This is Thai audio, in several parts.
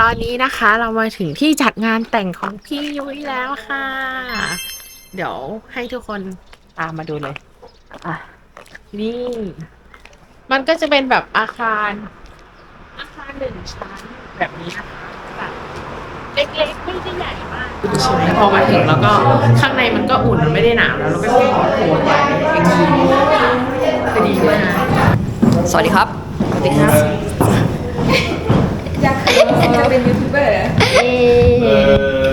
ตอนนี้นะคะเรามาถึงที่จัดงานแต่งของพี่ยุ้ยแล้วค่ะ เดี๋ยวให้ทุกคนตามมาดูเลยอะนี่ มันก็จะเป็นแบบอาคาร อาคารหนึ่งชั้นแบบนี้นะคะแบบเล็กๆไม่ได้ใหญ่มากใช่ไหมพอมาถึงแล้วก็ข้างในมันก็อุ่นมันไม่ได้หนาวแล้วเราก็จะขอโทนไว้อย่างนี้จะดีด้วยนะสวัสดีครับ สวัสดีครับอยาก จะเป็นยูทูบเบอร์เอ๊ะ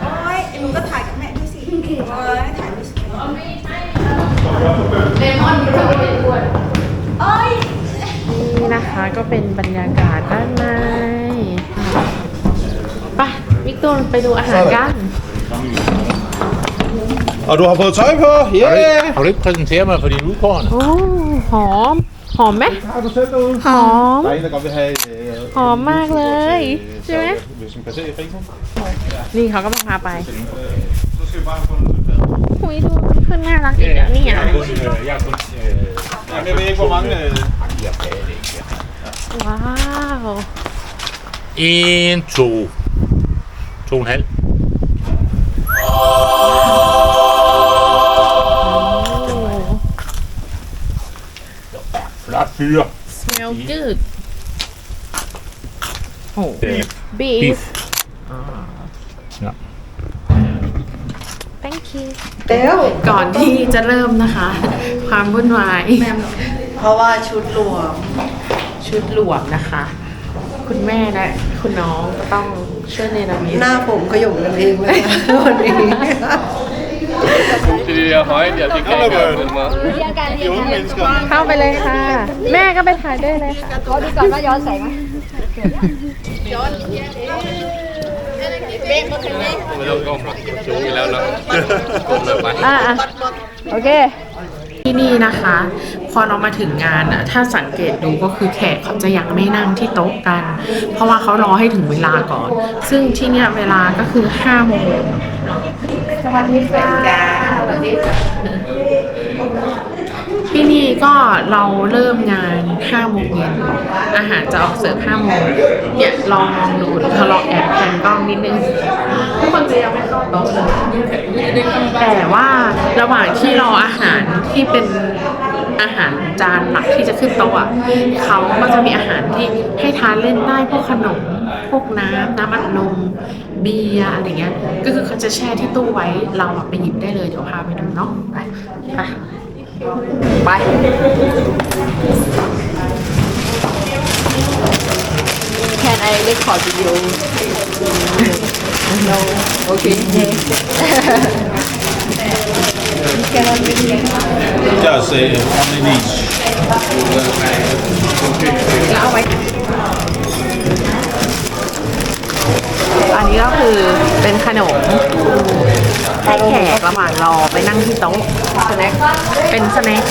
โอ้ยหนูก็ถ่ายกับแม่ด้วยสิโอ้ยถ่ายด้วยสิโอ้ยนี่นะคะก็เป็นบรรยากาศด้านในไปวิกตูนไปดูอาหารกัน Og du har fået tøj på? Har du, Yeah! ikke, har du ikke præsenteret mig for dine udkårne? โอ้หอมห อมไหม หอม หอมมากเลย ใช่ไหม นี่เขาก็มาพาไปคุยดูเพื่อนน่ารักอีกแล้วนี่อะว้าว En, to. To og en halv. Flot fyre. smell good โอ้ Øh, beef beef. Ja. thank you เดี๋ยวก่อนที่จะเริ่มนะคะ ความวุ่นวาย เพราะว่าชุดรวม ชุดหลวมนะคะ คุณแม่และคุณน้องก็ต้องช่วยเนรมิตหน้าผมขยมกันเองเลยนะวันนี้ til de der høje der, det kan jeg gøre den måde. de unge mennesker. เข้าไปเลยค่ะ แม่ก็ไปถ่ายด้วยเลยค่ะขอดูก่อนว่าย้อนแสงไหม Men det går fra Joe i lavet nok. Skål med mig. อะอะโอเคที่นี่นะคะ พอเรามาถึงงานอะถ้าสังเกตดูก็คือแขกเขาจะยังไม่นั่งที่โต๊ะกัน เพราะว่าเขารอให้ถึงเวลาก่อน ซึ่งที่เนี่ยเวลาก็คือห้าโมงสวัสดีค่ะ ที่นี่ก็เราเริ่มงาน5โมงเย็นอาหารจะออกเสิร์ฟ5โมงเนี่ยลองมองดูทะเลองแอบแพนกล้องนิดนึงทุกคนจะยังไม่เข้าโต๊ะเลยแต่ว่าระหว่างที่รออาหารที่เป็น อาหารจานหลักที่จะขึ้นโต๊ะอะเขาก็จะมีอาหารที่ให้ทานเล่นได้พวกขนม พวกน้ำน้ำอัดลมเบียร์อะไรเงี้ย ก็คือเขาจะแช่ที่ตู้ไว้เราอะไปหยิบได้เลยเดี๋ยวพาไปดูเนาะไปไปไป Can I record video No Okay Just uh, only these. แล้วเอาไว้ อันนี้ก็คือเป็นขนมให้แขกระหว่างรอไปนั่งที่โต๊ะสแน็คเป็นสแน็ค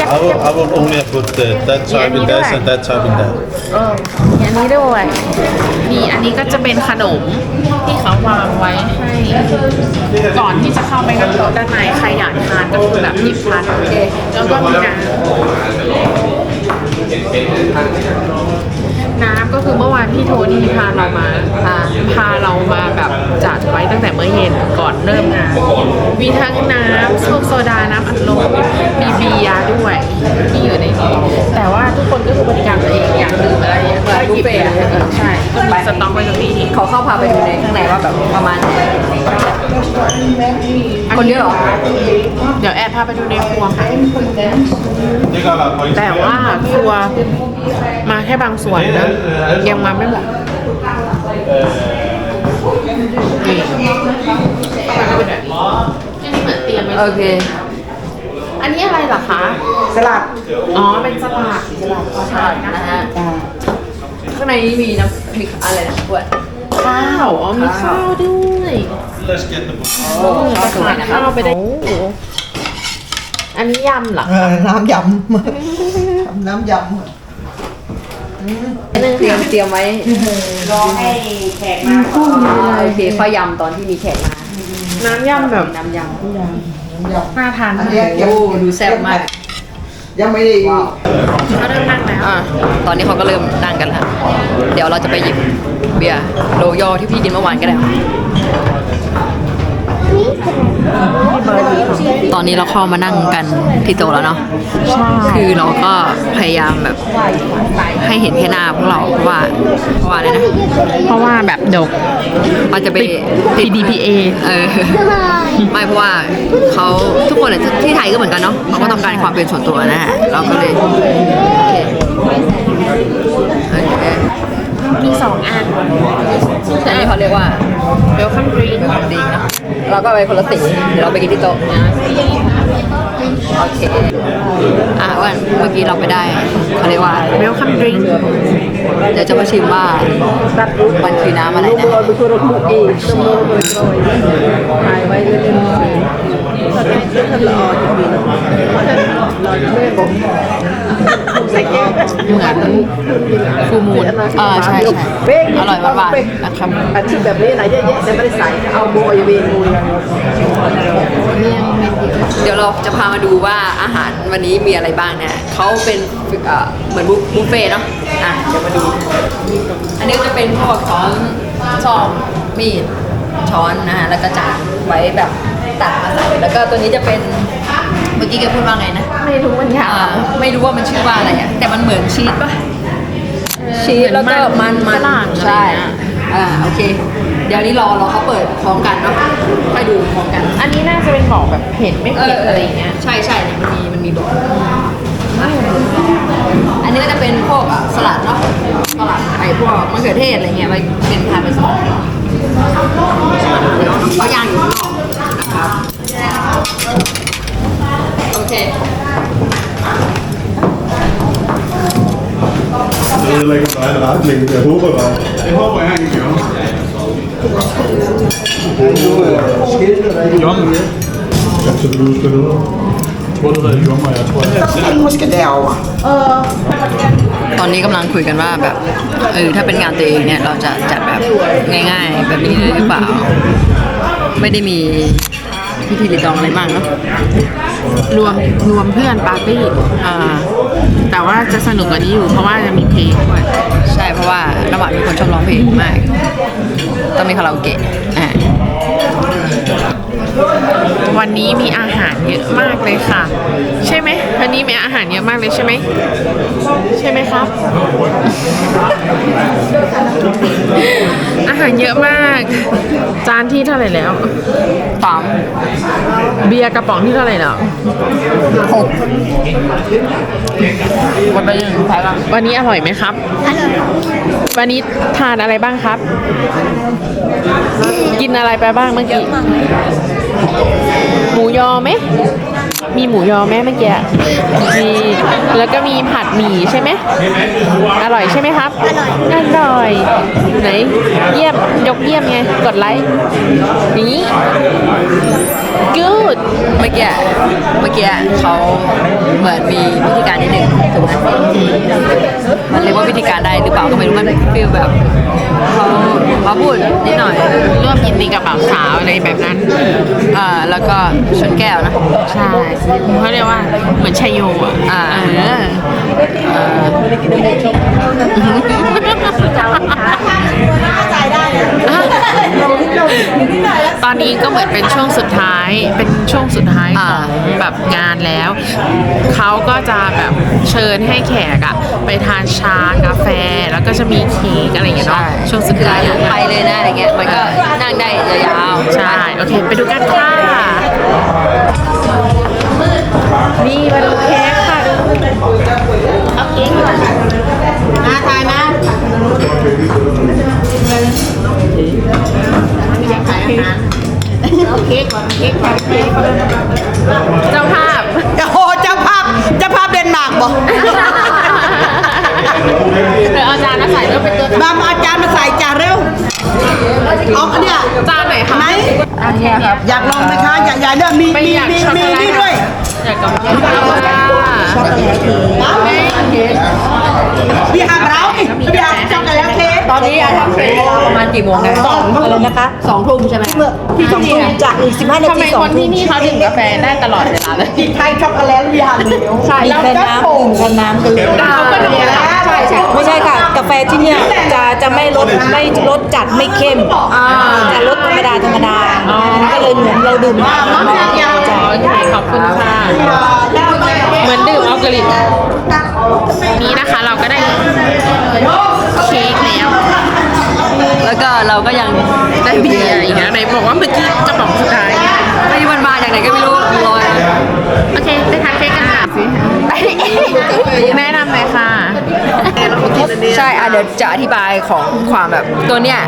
ยับ I will, I will only put uh, that type in that and that type in that. เออมีอันนี้ด้วย มีอันนี้ก็จะเป็นขนมที่เขาวางไว้ ให้ก่อนที่จะเข้าไปนั่งโต๊ะด้านในใครอยากทานก็คือแบบหยิบทานเอเลยแล้วก็มีน้ำน้ำก็คือเมื่อวานพี่โทนี่พาเรามาพาพาเรามาแบบจัดไว้ตั้งแต่เมื่อเย็นก่อนเริ่มงานมีทั้งน้ำพวกโซดาน้ำอัดลมมีเบียร์ด้วยที่อยู่ในนี้แต่ว่าทุกคนก็คือบริการตัวเองอยากดื่มอะไรอย่างเงี้ยก็หยิบไปเออใช่ก็มีสต็อกไว้ตรงนี้ขอเข้าพาไปดูในข้างในว่าแบบประมาณไหน คนเยอะเหรอ เดี๋ยวแอบพาไปดูในครัวค่ะ Det gør der på แต่ว่าครัวมาแค่บางส่วนนะ ยังมาไม่หมดนี่มันก็เป็นแบบนี้อันนี้เหมือนเตรียมไว้โอเค อันนี้อะไรเหรอคะ สลัด อ๋อ เป็นสลัด สลัดสลัดนะฮะข้างในนี้มีน้ำมีอะไรนะขวดข้าวอ๋อมีข้าวด้วย Let's get the book. โอ้ชอบสวยนะครับข้าวไปได้โอ้โหอันนี้ยำเหรอเออน้ำยำทำน้ำยำเตรียมเตรียมไว้รอให้แขกมาอ๋อโอเคค่อยยำตอนที่มีแขกมาน้ำยำแบบน้ำยำน่าทานอันมากเนี้ยเก็บโอ้ดูแซ่บมากยังไม่ได้เขาเริ่มนั่งแล้วอะตอนนี้เขาก็เริ่มนั่งกันแล้วเดี๋ยวเราจะไปหยิบ เบียร์โรยอที่พี่กินเมื่อวานก็ได้ตอนนี้เราเข้ามานั่งกันที่โต๊ะแล้วเนาะคือเราก็พยายามแบบให้เห็นแค่หน้าพวกเราเพราะว่าเพราะว่าอะไรนะ เพราะว่าแบบดกมันจะไป PDPA เออไม่เพราะว่าเขาทุกคนอะที่ไทยก็เหมือนกันเนาะเขาก็ต้องการความเป็นส่วนตัวนะฮะเราก็เลยโอเคโอเค มีสองอันอันนี้เขาเรียกว่า welcome drink ความดีนะเราก็ไปคนละสีเดี๋ยวเราไปกินที่โต๊ะนะโอเค อะวันเมื่อกี้เราไปได้เขาเรียกว่า welcome drink เดี๋ยวจะมาชิมว่ามันคือน้ำอะไรนะเหมือนฟูมูลเออใช่ใช่อร่อยหวานๆนะครับอาชีพแบบนี้ไหนเยอะแยะแต่ไม่ได้ใส่เอาโบอยเวนมูลเดี๋ยวเราจะพามาดูว่าอาหารวันนี้มีอะไรบ้างนะเขาเป็นเอ่อเหมือนบุฟบุฟเฟ่ต์เนาะอะเดี๋ยวมาดู อันนี้ก็จะเป็นพวกช้อนซ่อมมีดช้อนนะฮะแล้วก็จานไว้แบบตัดมาใส่แล้วก็ตัวนี้จะเป็น เมื่อกี้แกพูดว่าไงนะไม่รู้มันยาอ่าวไม่รู้ว่ามันชื่อว่าอะไรอะแต่มันเหมือนชีสป่ะ ชีสแล้วก็มันฝมันรั่งใช่อะไรเงี้ยอ่าโอเค เดี๋ยวนี้รอรอเขาเปิดพร้อมกันเนาะค่อยดูพร้อมกันอันนี้น่าจะเป็นบอกแบบเผ็ดไม่เผ็ดอะไรอย่างเงี้ย ใช่ใช่เนี่ยมันมีมันมีบอกอันนี้ก็จะเป็นพวกอะสลัดเนาะสลัดไอ้พวกมะเขือเทศอะไรเงี้ยไว้เป็นทานเป็นสลัดเดี๋ยวเขาย่างอยู่ข้างนอกนะครับ โอเค Det er ikke en retning. Jeg håber bare. Jeg håber, jeg ikke gør. John. Jeg skal du huske det. Jeg tror, det hedder jommer, jeg tror. Kan måske derovre. ตอนนี้กำลังคุยกันว่าแบบเออถ้าเป็นงานตัวเองเนี่ยเราจะจัดแบบง่าย ๆ แบบนี้เลยหรือเปล่า ไม่ได้มี พิธีรีตองอะไรมากเนาะรวมรวมเพื่อนปาร์ตี้อ่าแต่ว่าจะสนุกกว่านี้อยู่เพราะว่าจะมีเพลงด้วยใช่เพราะว่าระหว่างมีคนชอบร้องเพลงมาก ต้องมีคาราโอเกะอ่าวันนี้มีอาหารเยอะมากเลยค่ะ ใช่ไหม วันนี้มีอาหารเยอะมากเลยใช่ไหม ใช่ไหมครับ อาหารเยอะมาก จานที่เท่าไหร่แล้วสามเบียร์กระป๋องที่เท่าไหร่แล้วหกวันไปหนึ่งใช่ละวันนี้อร่อยไหมครับ วันนี้ทานอะไรบ้างครับ กินอะไรไปบ้างเมื่อกี้ หมูยอไหม มีหมูยอแม่เมื่อกี้มีแล้วก็มีผัดหมี่ใช่ไหมอร่อยใช่ไหมครับ อร่อยอร่อยไหนเยี่ยมยกเยี่ยมไงกดไลค์นี้ good เมื่อกี้เมื่อกี้เขาเหมือนมีวิธีการนิดหนึ่งถูกไหม มันเรียกว่าวิธีการได้หรือเปล่าก็ไม่รู้มันฟีลแบบเขาเขาพูดนิดหน่อยร่วมยินดีกับบ่าวสาวอะไรแบบนั้น อ่าแล้วก็ชนแก้วนะ ใช่เขาเรียกว่าเหมือนชัยโยอะอ่า เออ ตอนนี้ก็ เหมือนเป็นช่วงสุดท้าย เป็นช่วงสุดท้ายของแบบงานแล้ว เขาก็จะแบบเชิญให้แขกอะไปทานชากาแฟแล้วก็จะมีเค้กอะไรอย่างเงี้ยเนาะช่วงสุดคือท้ายอายุไปเลยนะอะไรเงี้ยมันก็นั่งได้ยาวๆใช่โอเค ไปดูกันค่ะนี่ เอาอันเนี้ยจานไหนคะไหนอยากลองไหมคะอยากอยากเลือกมีไม่มีอยากมีช็อกมีโกแลตนี่ด้วยอยากกับช็อกโกแลตพี่หักเราพี่หักช็อกโกแลตเค้กตอนนี้อาทำเป็นเวลาประมาณกี่โมงนะสองอะไรนะคะสองทุ่มใช่ไหมเมื่อพี่ต้องทุ่มจะอีกสิบห้านาทำไมทีสอคงนทุ่ที่มนี่เขาดื่มกาแฟได้ตลอดเวลาเลยกินไทยช็อกโกแลตยางเดียวใช่แล้วก็น้ำดื่มกันน้ำกันเลยเขาก็ดื่มกันใช่ใช่ไม่ใช่ค่ะกา แฟที่เนี่ยจะจะไม่รสไม่รสจัดไม่เข้มจะรสธรรมดาธรรมดาก็เลยเหมือนเราดื่มน้ำโอเคขอบคุณค่ะเหมือนดื่มอัลกอริทนี้นะคะเราก็ได้เค้กแล้ว แล้วก็เราก็ยังได้เบียร์อีกแล้วไหนบอกว่าเมื่อกี้กระป๋องสุดท้ายไอ้มันมาจากไหนก็ไม่รู้ ใช่อะเดี๋ยวจะอธิบายของความแบบตัวเนี้ย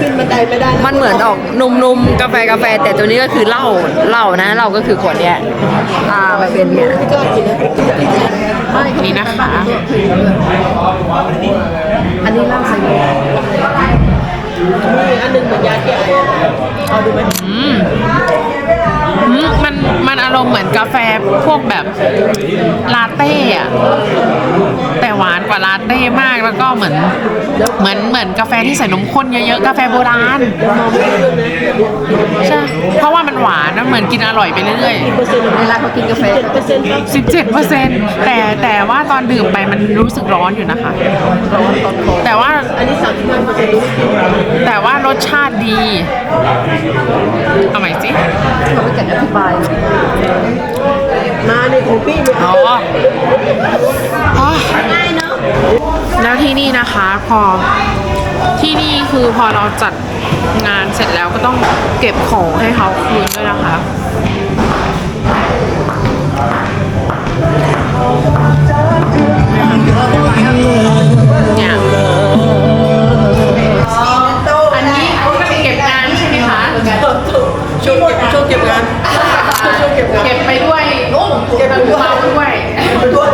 ขึ้นบันไดไม่ได้ มันเหมือนออกนุ่มๆกาแฟกาแฟ แต่ตัวนี้ก็คือเหล้าเหล้านะเหล้าก็คือขวดเนี้ยอ่ามันเป็นเนี่ยนี่นะคะอันนี้เหล่าใส่เลยอันหนึ่งเหมือนยาแก้ไอเอาดูไหมอืมอืมมันมันอารมณ์เหมือนกาแฟพวกแบบลาเต้อะแต่หวานกว่าลาเต้มากแล้วก็เหมือนเหมือนเหมือนกาแฟที่ใส่นมข้นเยอะๆกาแฟโบราณใช่เพราะว่ามันหวานนะเหมือนกินอร่อยไปเรื่อยเวลา เขากินกาแฟเปอร์เซ็นต์ๆสิบเจ็ดเปอร์เซ็นแต่แต่ว่าตอนดื่มไปมันรู้สึกร้อนอยู่นะคะแต่ว่าอันนี้สามสิบห้าเปอร์เซ็นต์แต่ว่ารสชาติดีเอาใหม่สิเขาไม่แก่อธิบายมาในของพี่เนี่ยอ๋ออ๋อแล้วที่นี่นะคะพอที่นี่คือพอเราจัดงานเสร็จแล้วก็ต้องเก็บของให้เขาคืนด้วยนะคะ เนี่ยอันนี้เขาก็ไปเก็บงานใช่ไหมคะช่วงเก็บช่วงเก็บงานเก็บไปด้วยเก็บไปด้วย